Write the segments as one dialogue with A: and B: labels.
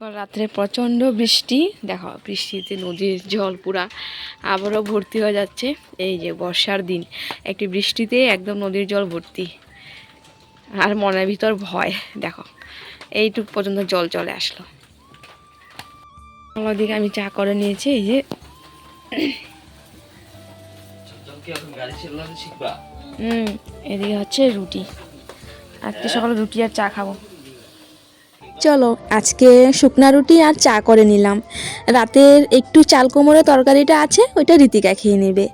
A: রাত্রে প্রচণ্ড বৃষ্টি। দেখো বৃষ্টিতে নদীর জল পুরা আবারও ভর্তি হয়ে যাচ্ছে। এই যে বর্ষার দিন একটি বৃষ্টিতে একদম নদীর জল ভর্তি। আর মনের ভিতর ভয়। দেখো এইটুক পর্যন্ত জল চলে আসলো। ওদিকে আমি চা করে নিয়েছি এই যে। হুম এদিকে হচ্ছে রুটি। আজকে সকালে রুটি আর চা খাব।
B: চলো, আজকে শুকনা রুটি আর চা করে নিলাম। রাতের একটু চাল কোমরের তরকারিটা আছে, ওইটা রীতিকা খেয়ে নেবে।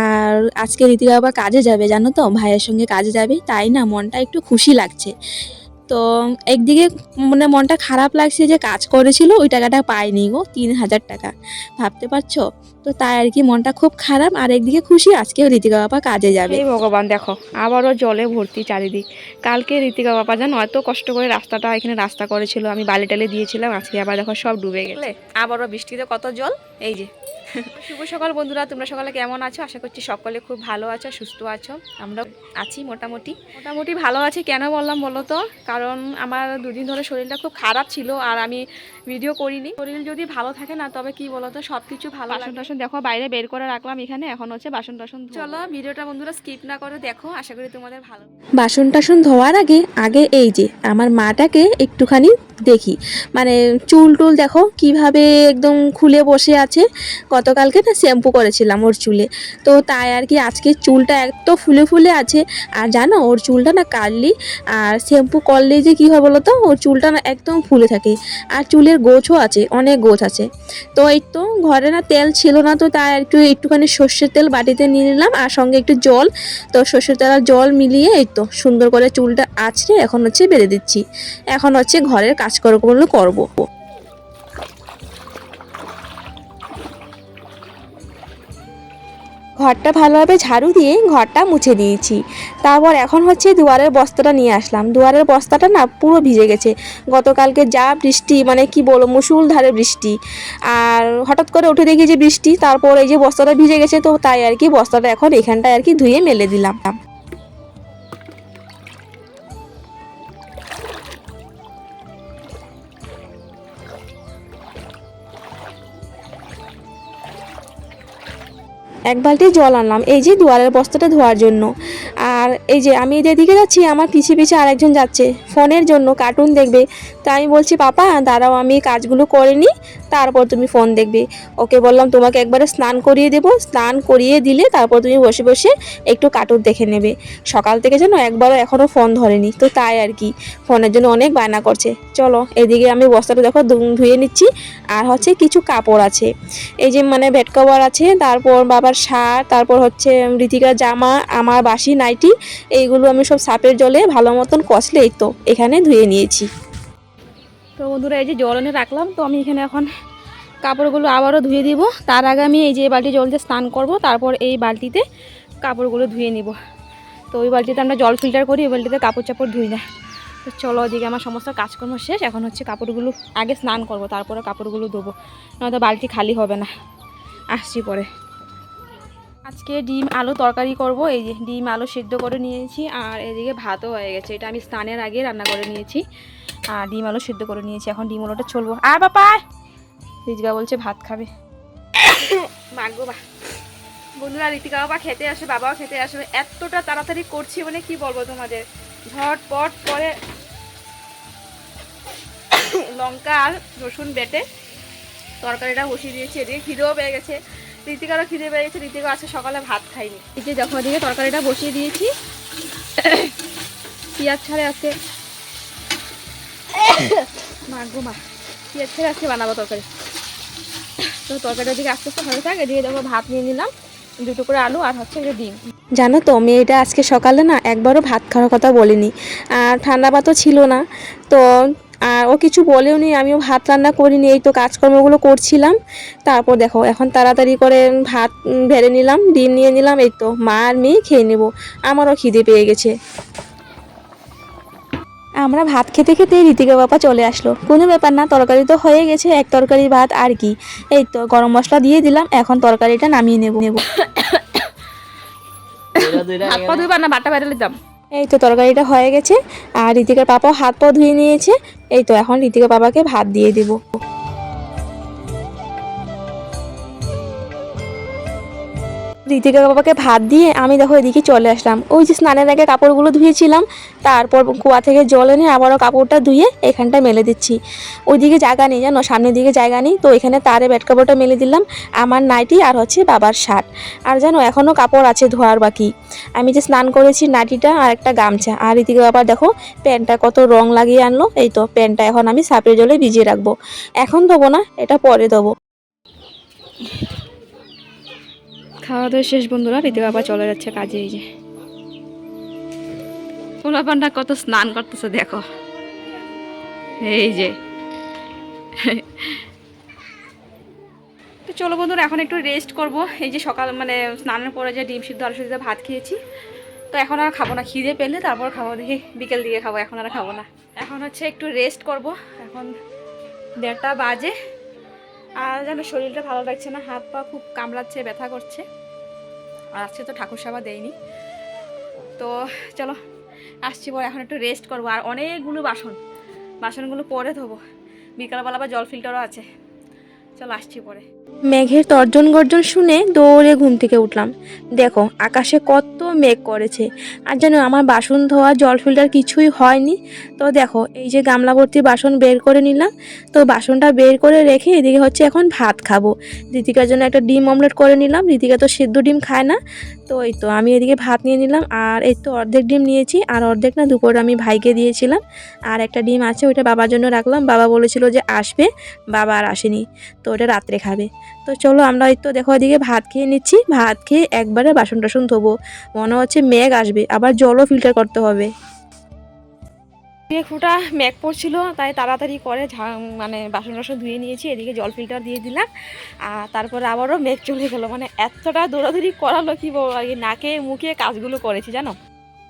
B: আর আজকে রীতিকা বাবা কাজে যাবে, জানো তো? ভাইয়ের সঙ্গে কাজে যাবে, তাই না? মনটা একটু খুশি লাগছে। তো একদিকে মানে মনটা খারাপ লাগছে যে কাজ করেছিল, ওই টাকাটা পাইনি গো, তিন হাজার টাকা। ভাবতে পারছ? তো তাই আর কি মনটা খুব খারাপ। আর একদিকে খুশি আজকেও রীতিকা বাবা কাজে যাবে।
A: এই ভগবান দেখো আবারও জলে ভর্তি চারিদিক। কালকে ঋতিকা বাবা জানো এত কষ্ট করে রাস্তাটা এখানে রাস্তা করেছিল। আমি বালি টালে দিয়েছিলাম আজকে আবার দেখো সব ডুবে গেলে আবারও বৃষ্টিতে কত জল? এই যে। শুভ সকাল বন্ধুরা তোমরা সকালে কেমন আছো? আশা করছি সকলে খুব ভালো আছো সুস্থ আছো। আমরা আছি মোটামুটি। মোটামুটি ভালো আছি। কেন বললাম বলো তো? কারণ আমার দুদিন ধরে শরীরটা খুব খারাপ ছিল আর আমি ভিডিও করিনি। শরীর যদি ভালো থাকে না তবে কি বলতো সব কিছু ভালো বাসন টাসন দেখো বাইরে বের করে রাখলাম এখানে এখন হচ্ছে বাসন টাসন চলো ভিডিওটা বন্ধুরা স্কিপ না করে দেখো আশা করি তোমাদের ভালো
B: বাসন টাসন ধোয়ার আগে আগে এই যে আমার মাটাকে একটুখানি দেখি। মানে চুল টুল দেখো কীভাবে একদম খুলে বসে আছে। গতকালকে না শ্যাম্পু করেছিলাম ওর চুলে। তো তাই আর কি আজকে চুলটা এত ফুলে ফুলে আছে। আর জানো ওর চুলটা না কাটলি আর শ্যাম্পু করলেই যে কী হয় বলো তো ওর চুলটা না একদম ফুলে থাকে। আর চুলের গোছও আছে, অনেক গোছ আছে। তো এই তো ঘরে না তেল ছিল না, তো তাই একটু, একটুখানি সর্ষের তেল বাটিতে নিয়ে নিলাম আর সঙ্গে একটু জল। তো সর্ষের তেল আর জল মিলিয়ে এই তো সুন্দর করে চুলটা আছড়ে এখন হচ্ছে বেঁধে দিচ্ছি। এখন হচ্ছে ঘরের কাজকর্মগুলো করব। ঘরটা ভালোভাবে ঝাড়ু দিয়ে ঘরটা মুছে দিয়েছি। তারপর এখন হচ্ছে দুয়ারের বস্তাটা নিয়ে আসলাম। দুয়ারের বস্তাটা না পুরো ভিজে গেছে। গতকালকে যা বৃষ্টি মানে কি বলো মুসুল ধারে বৃষ্টি। আর হঠাৎ করে উঠে দেখি যে বৃষ্টি, তারপর এই যে বস্তাটা ভিজে গেছে, তো তাই আর কি বস্তাটা এখন এখানটায় আর কি ধুয়ে মেলে দিলাম। এক বালতি জল আনলাম। এই যে দুয়ারের বস্তাটা ধোয়ার জন্য। আর এই যে আমি এদের দিকে যাচ্ছি, আমার পিছিয়ে পিছিয়ে আরেকজন যাচ্ছে। ফোনের জন্য কার্টুন দেখবে। তা আমি বলছি, পাপা, দাঁড়াও, আমি কাজগুলো করে নিই। তারপর তুমি ফোন দেখবে। ওকে বললাম, তোমাকে একবারে স্নান করিয়ে দেবো। স্নান করিয়ে দিলে তারপর তুমি বসে বসে একটু কার্টুন দেখে নেবে। সকাল থেকে যেন একবারও এখনও ফোন ধরেনি। তো তাই আর কি ফোনের জন্য অনেক বায়না করছে। চলো, এদিকে আমি বস্তাটা দেখো ধুয়ে নিচ্ছি। আর হচ্ছে কিছু কাপড় আছে। এই যে মানে বেড কভার আছে, তারপর বাবার শার্ট, তারপর হচ্ছে ঋতিকার জামা, আমার বাসি নাইটি, এইগুলো আমি সব সাপের জলে ভালো মতন কষলে এই তো, এখানে ধুয়ে নিয়েছি।
A: তো বন্ধুরা, এই যে জল এনে রাখলাম, তো আমি এখানে এখন কাপড়গুলো আবারও ধুয়ে দিব। তার আগে আমি এই যে বালতি জল দিয়ে স্নান করব, তারপর এই বালতিতে কাপড়গুলো ধুয়ে নিব। তো ওই বালতিতে আমরা জল ফিল্টার করি, ওই বালতিতে কাপড় চাপড় ধুই না। তো চলো ওদিকে আমার সমস্ত কাজকর্ম শেষ, এখন হচ্ছে কাপড়গুলো আগে স্নান করব, তারপরে কাপড়গুলো ধোবো। নয়তো বালতি খালি হবে না। আসছি পরে। আজকে ডিম আলু তরকারি করব। এই যে ডিম আলু সিদ্ধ করে নিয়েছি আর এদিকে ভাতও হয়ে গেছে। এটা আমি স্নানের আগে রান্না করে নিয়েছি আর ডিম আলু সিদ্ধ করে নিয়েছি। এখন ডিম আলুটা চলবো আর বাবা রিজগা বলছে, ভাত খাবে। মাগো বা বন্ধুরা ঋতিকা বাবা খেতে আসবে বাবাও খেতে আসবে এতটা তাড়াতাড়ি করছি মানে কি বলব তোমাদের? ঝটপট করে লঙ্কা আর রসুন বেটে তরকারিটা বসিয়ে দিয়েছি। এদিকে খিদেও পেয়ে গেছে। ঋতিকারও খিদে পেয়ে গেছে ঋতিকা আছে সকালে ভাত খাইনি। এই যে যখন ওদিকে তরকারিটা বসিয়ে দিয়েছি। পেঁয়াজ ছাড়ে আছে। মা গো মা পেঁয়াজ ছেড়ে আজকে বানাবো তরকারি। তো তরকারিটা দিকে আস্তে আস্তে হয়ে থাকে এদিকে দেখো ভাত নিয়ে নিলাম। দুটো করে আলু আর হচ্ছে যে ডিম।
B: জানো তো মেয়েটা আজকে সকালে না একবারও ভাত খাওয়ার কথা বলেনি। আর ঠান্ডা ভাতও ছিল না। তো আর ও কিছু বলেও নি আমিও ভাত রান্না করিনি এই তো কাজকর্মগুলো করছিলাম। তারপর দেখো এখন তাড়াতাড়ি করে ভাত ভেড়ে নিলাম ডিম নিয়ে নিলাম এই তো মা আর মেয়ে খেয়ে নেব। আমারও খিদে পেয়ে গেছে। আমরা ভাত খেতে খেতে ঋতিকা বাবা চলে আসলো। কোনো ব্যাপার না তরকারি তো হয়ে গেছে এক তরকারি ভাত আর কি। এই তো গরম মশলা দিয়ে দিলাম এখন তরকারিটা নামিয়ে নেব। নেব
A: হাত পা ধুইবার না বাটা বাইরে দিতাম
B: এই তো তরকারিটা হয়ে গেছে। আর ঋতিকার পাপাও হাত পা ধুয়ে নিয়েছে। এই তো এখন ঋতিকা পাপাকে ভাত দিয়ে দেবো। ঋতিকা বাবাকে ভাত দিয়ে আমি দেখো এদিকে চলে আসলাম। ওই যে স্নানের আগে কাপড়গুলো ধুয়েছিলাম, তারপর কুয়া থেকে জল এনে আবারও কাপড়টা ধুয়ে এখানটা মেলে দিচ্ছি। ওইদিকে জায়গা নেই জানো, সামনের দিকে জায়গা নেই, তো এখানে তারে ব্যাট কাপড়টা মেলে দিলাম, আমার নাইটি আর হচ্ছে বাবার শার্ট। আর জানো এখনও কাপড় আছে ধোয়ার বাকি। আমি যে স্নান করেছি নাইটিটা আর একটা গামছা, আর ঋতিকা বাবা দেখো প্যান্টটা কত রং লাগিয়ে আনলো, এই তো প্যান্টটা এখন আমি সাপের জলে ভিজিয়ে রাখব। এখন দেবো না, এটা পরে দেবো
A: খাওয়া দাওয়া শেষ, বন্ধুরা রীতি বাবা চলে যাচ্ছে কাজে, এই যে। পোলাপানটা কত স্নান করতেছে, দেখো। এই যে। তো চলো, বন্ধুরা, এখন একটু রেস্ট করব। এই যে সকাল মানে স্নানের পরে যে ডিম সিদ্ধ, আলু সিদ্ধ ভাত খেয়েছি, তো এখন আর খাব না। খিদে পেলে তারপর খাব দেখি, বিকেল দিকে খাব, এখন আর খাব না। এখন হচ্ছে একটু রেস্ট করব। এখন দেড়টা বাজে। আর যেন শরীরটা ভালো লাগছে না, হাত পা খুব কামড়াচ্ছে, ব্যথা করছে। আর আজকে তো ঠাকুর সেবা দেয়নি। তো চলো, আসছি পরে এখন একটু রেস্ট করব। আর অনেকগুলো বাসন, বাসনগুলো পরে ধোবো। বিকালবেলা আবার জল ফিল্টারও আছে। চলো আসছি পরে।
B: মেঘের তর্জন গর্জন শুনে দৌড়ে ঘুম থেকে উঠলাম। দেখো, আকাশে কত মেঘ করেছে। আর যেন আমার বাসন ধোয়া, জল ফিল্টার কিছুই হয়নি। তো দেখো, এই যে গামলা ভর্তি বাসন বের করে নিলাম। তো বাসনটা বের করে রেখে এদিকে হচ্ছে এখন ভাত খাব। দিদিকার জন্য একটা ডিম অমলেট করে নিলাম। ঋতিকা তো সিদ্ধ ডিম খায় না। তো এই তো আমি এদিকে ভাত নিয়ে নিলাম আর এই তো অর্ধেক ডিম নিয়েছি। আর অর্ধেক না, দুপুরে আমি ভাইকে দিয়েছিলাম। আর একটা ডিম আছে, ওইটা বাবার জন্য রাখলাম। বাবা বলেছিল যে আসবে, বাবা আর আসেনি, তো ওটা রাত্রে খাবে। তো চলো আমরা এই তো দেখো এদিকে ভাত খেয়ে নিচ্ছি। ভাত খেয়ে একবারে বাসন টাসন ধোবো। মনে হচ্ছে মেঘ আসবে, আবার জলও ফিল্টার করতে হবে।
A: মেঘ ফুটা মেঘ পড়ছিল, তাই তাড়াতাড়ি করে মানে বাসন টাসন ধুয়ে নিয়েছি, এদিকে জল ফিল্টার দিয়ে দিলাম, আর তারপরে আবারও মেঘ চলে গেলো। মানে এতটা দৌড়াদৌড়ি করালো কি আর কি নাকে মুখে কাজগুলো করেছি, জানো?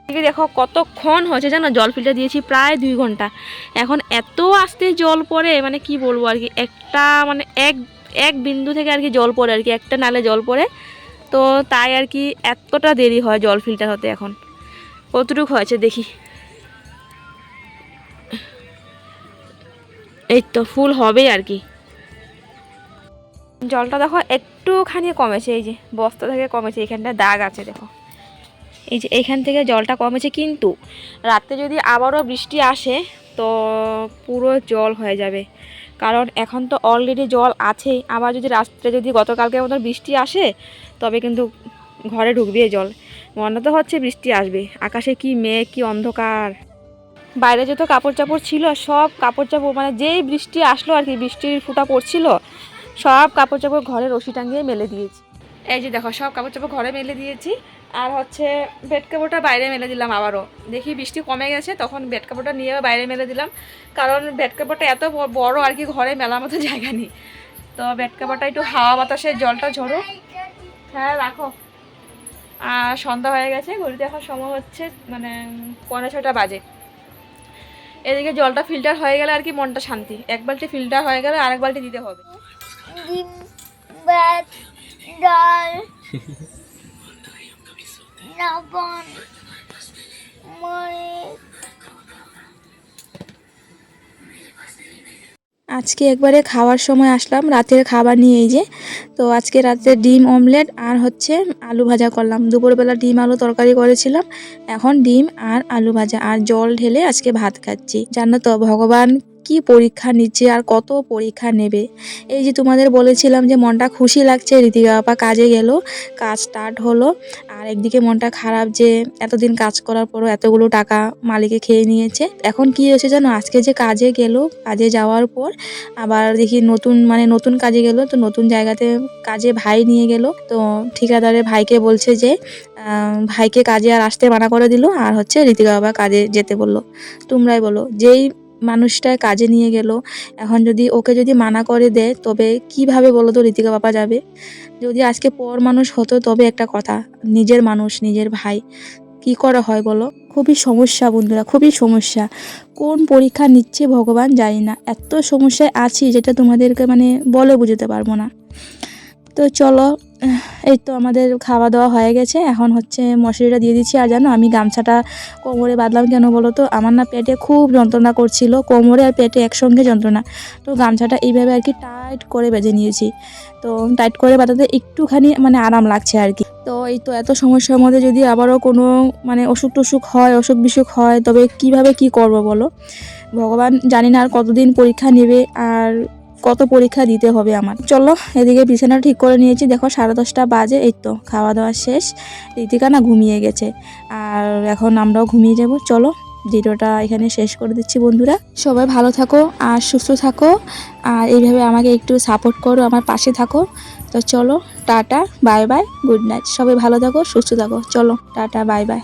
A: এদিকে দেখো কতক্ষণ হয়েছে জানো, জল ফিল্টার দিয়েছি প্রায় দুই ঘণ্টা। এখন এত আস্তে জল পড়ে মানে কি বলব আর কি, একটা মানে এক এক বিন্দু থেকে আর কি জল পড়ে আর কি, একটা নালে জল পড়ে। তো তাই আর কি এতটা দেরি হয় জল ফিল্টার হতে এখন। কতটুকু হয়েছে দেখি। এই তো ফুল হবেই আর কি। জলটা দেখো একটুখানি কমেছে, এই যে বস্তা থেকে কমেছে, এখানটা দাগ আছে দেখো। এই যে এইখান থেকে জলটা কমেছে কিন্তু রাতে যদি আবারও বৃষ্টি আসে তো পুরো জল হয়ে যাবে। কারণ এখন তো অলরেডি জল আছেই, আবার যদি রাত্রে যদি গতকালকে মতো বৃষ্টি আসে তবে কিন্তু ঘরে ঢুকবে জল। মনে তো হচ্ছে বৃষ্টি আসবে, আকাশে কি মেঘ, কি অন্ধকার। বাইরে যত কাপড় চাপড় ছিল, সব কাপড় চাপড় মানে যেই বৃষ্টি আসলো আর কি, বৃষ্টির ফুটা পড়ছিল, সব কাপড় চাপড় ঘরে রশি টাঙিয়ে মেলে দিয়েছি। এই যে দেখো, সব কাপড় চাপড় ঘরে মেলে দিয়েছি, আর হচ্ছে বেড কাপড়টা বাইরে মেলে দিলাম আবারও। দেখি বৃষ্টি কমে গেছে, তখন বেড কাপড়টা নিয়ে বাইরে মেলে দিলাম, কারণ বেড কাপড়টা এত বড় আর কি, ঘরে মেলার মতো জায়গা নেই। তো বেড কাপড়টা একটু হাওয়া বাতাসে জলটা ঝরো হ্যাঁ রাখো। আর সন্ধ্যা হয়ে গেছে, ঘড়িতে এখন সময় হচ্ছে মানে পনেরো ছটা বাজে। এদিকে জলটা ফিল্টার হয়ে গেলে আর কি মনটা শান্তি। এক বালতি ফিল্টার হয়ে গেলে আরেক বালতি দিতে হবে।
C: ডাল
B: আজকে একবারে খাওয়ার সময় আসলাম, রাতের খাবার নিয়ে এই যে। তো আজকে রাতে ডিম, অমলেট আর হচ্ছে আলু ভাজা করলাম। দুপুরবেলা ডিম, আলু তরকারি করেছিলাম, এখন ডিম আর আলু ভাজা। আর জল ঢেলে আজকে ভাত খাচ্ছি। জানো তো, ভগবান কি পরীক্ষা নিচ্ছে আর কত পরীক্ষা নেবে? এই যে তোমাদের বলেছিলাম যে মনটা খুশি লাগছে ঋতিকা বাবা কাজে গেল, কাজ স্টার্ট হলো। আর একদিকে মনটা খারাপ যে এতদিন কাজ করার পরও এতগুলো টাকা মালিকে খেয়ে নিয়েছে। এখন কি হয়েছে জানো? আজকে যে কাজে গেল, কাজে যাওয়ার পর আবার দেখি নতুন মানে নতুন কাজে গেল, তো নতুন জায়গাতে কাজে ভাই নিয়ে গেল। তো ঠিকাদারের ভাইকে বলছে যে ভাইকে কাজে আর আসতে মানা করে দিল। আর হচ্ছে ঋতিকা বাবা কাজে যেতে বলল। তোমরাই বলো, যেই মানুষটা কাজে নিয়ে গেল। এখন যদি ওকে যদি মানা করে দেয়, তবে কীভাবে বলো তো ঋতিকা বাবা যাবে? যদি আজকে পর মানুষ হতো, তবে একটা কথা, নিজের মানুষ, নিজের ভাই, কি করা হয় বলো? খুবই সমস্যা বন্ধুরা, খুবই সমস্যা। কোন পরীক্ষা নিচ্ছে ভগবান জানি না। এত সমস্যায় আছি যেটা তোমাদেরকে মানে বলে বুঝতে পারব না। তো চলো এই তো আমাদের খাওয়া দাওয়া হয়ে গেছে। এখন হচ্ছে মশারিটা দিয়ে দিচ্ছি। আর জানো, আমি গামছাটা কোমরে বাঁধলাম কেন বলো তো? আমার না পেটে খুব যন্ত্রণা করছিল, কোমরে আর পেটে একসঙ্গে যন্ত্রণা। তো গামছাটা এইভাবে আর কি টাইট করে বেঁধে নিয়েছি। তো টাইট করে বাঁধাতে একটুখানি মানে আরাম লাগছে আর কি। তো এই তো এত সমস্যার মধ্যে যদি আবারও কোনো মানে অসুখ টসুখ হয়, অসুখ বিসুখ হয়, তবে কীভাবে কি করব বলো? ভগবান জানি না আর কতদিন পরীক্ষা নেবে। আর কত পরীক্ষা দিতে হবে আমার। চলো, এদিকে বিছানা ঠিক করে নিয়েছি। দেখো, সাড়ে দশটা বাজে। এই তো, খাওয়া দাওয়া শেষ। রীতিকা না ঘুমিয়ে গেছে। আর এখন আমরাও ঘুমিয়ে যাব। চলো, ভিডিওটা এখানে শেষ করে দিচ্ছি বন্ধুরা। সবাই ভালো থাকো আর সুস্থ থাকো। আর এইভাবে আমাকে একটু সাপোর্ট করো, আমার পাশে থাকো। তো চলো, tata bye bye good night সবাই ভালো থাকো, সুস্থ থাকো। চলো, টাটা বাই বাই